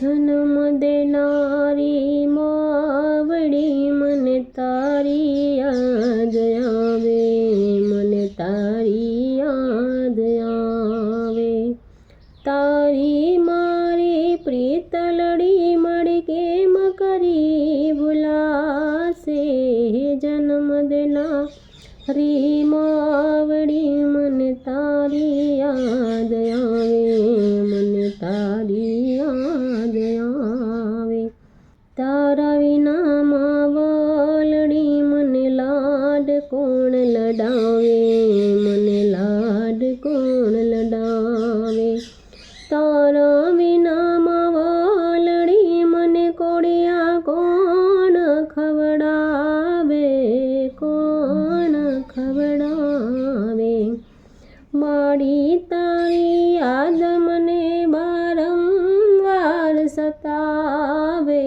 જન્મ દેનારી માવડી, મને તારી યાદ આવે, મને તારી યાદ આવે. તારી મારી પ્રીત લડી મળી કેમ કરી ભૂલાશે? જન્મ દેનારી સતાવે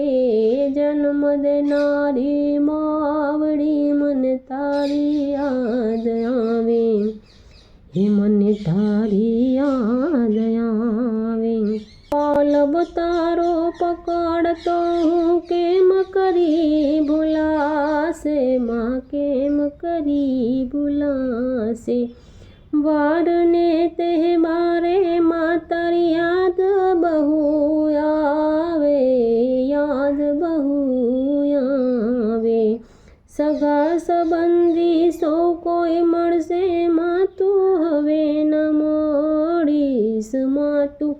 જન્મ દેનારી માવડી મને તારી યાદ આવે. હે મને તારી યાદ આવે. પાલબ તારો પકડતો હું કેમ કરી ભૂલાશે? માં કેમ કરી ભૂલાશે? વારને તહેવારે માં તારી યાદ બહુ સગા સંબંધી સૌ કોઈ મળશે માં તું હવે ન મળીશમાં તું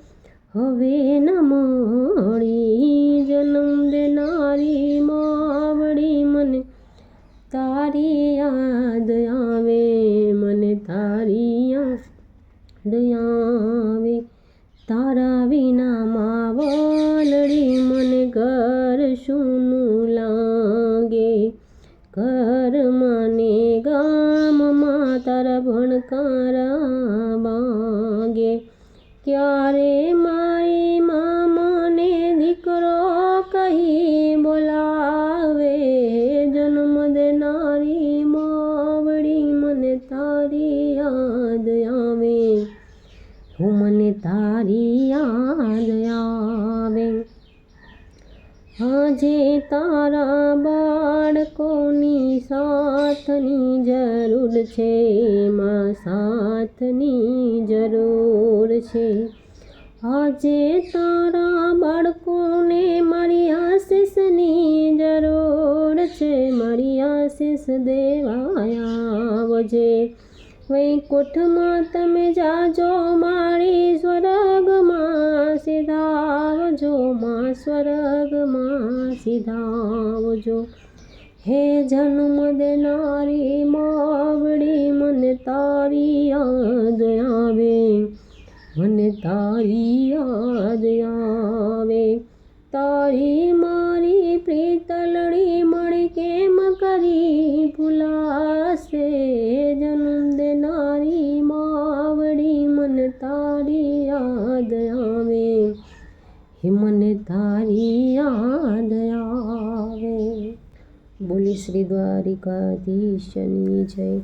હવે ન મળી જન્મ દેનારી માવડી મને તારી યાદ આવે, મને તારી યાદ આવે. તારા વિના માવલડી ઘરમાં ને ગામમાં તારા ભણકારા વાગે ક્યારે મારી મામાને દીકરો કહી બોલાવે જન્મ દેનારી માવડી મને તારી યાદ આવે હું મને તારી યાદ આવે આજે તારા બાળકોની સાથની જરૂર છે, માં સાથની જરૂર છે. આજે તારા બાળકોને મારી આશીષની જરૂર છે, મારી આશીષ દેવાયા આવજે. વૈકુંઠમાં તમે જાજો, મારી સ્વર્ગમાં સીધાવજો, માં સ્વર્ગમાં સીધાવજો. હે જન્મ દેનારી માવડી મને તારી યાદ આવે મને તારી યાદ આવે. તારી મારી શ્રી દ્વારિકાધીશની જય.